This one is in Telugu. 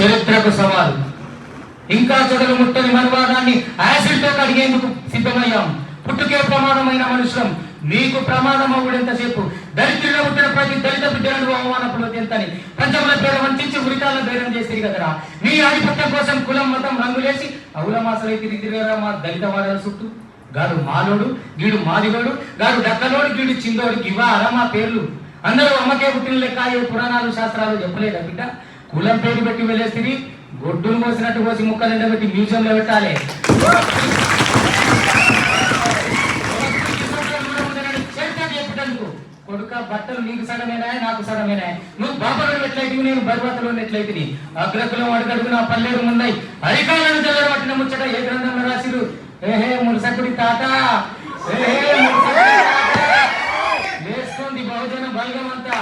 చరిత్రకు సవాలు. ఇంకా చెడలు ముట్టని మనవాదాన్ని యాసిడ్తో కడిగేందుకు సిద్ధమయ్యాం. పుట్టుకే ప్రమాదమైన మనుషులం. మీకు ప్రమాదం అవుడెంతసేపు ఎంతసేపు పుట్టిన ప్రతి దళిత బిడ్డలను అవమానపడదు ఎంతని ప్రజల పేరు వంచి ఉరితాల బేరం చేసేది కదరా? మీ ఆధిపత్యం కోసం కులం మతం రంగులేసి అవులమాసలైతే తిరిగిరా మా దళిత వాడల చుట్టూ గాడు మాలోడు గీడు మాదిగోడు గాడు దక్కలోడు గీడు చిందోడు. ఇవా అలా మా పేర్లు? అందరూ అమ్మకే పుట్టిన లెక్క ఏ పురాణాలు శాస్త్రాలు చెప్పలేదా బిడ్డ? కులం పేరు పెట్టి వెళ్ళేసి గొడ్డులు మోసినట్టు పోసి ముక్కలు ఎండబెట్టి మ్యూజియంలో పెట్టాలి. కొడుక బట్టలు నీకు సగమేనా నాకు సగమేనా నువ్వు బాపలు ఎట్లయితే నేను బర్వాతలు ఎట్లయితే అగ్రకులం అడుగడుగు నా పల్లెలు ఉన్నాయి అధికారులను తెల్లబట్టిన ముచ్చట ఏ గ్రంథంలో రాసిరు? ఏహే మురసకుడి తాత! వేస్తోంది బహుజన బలగమంతా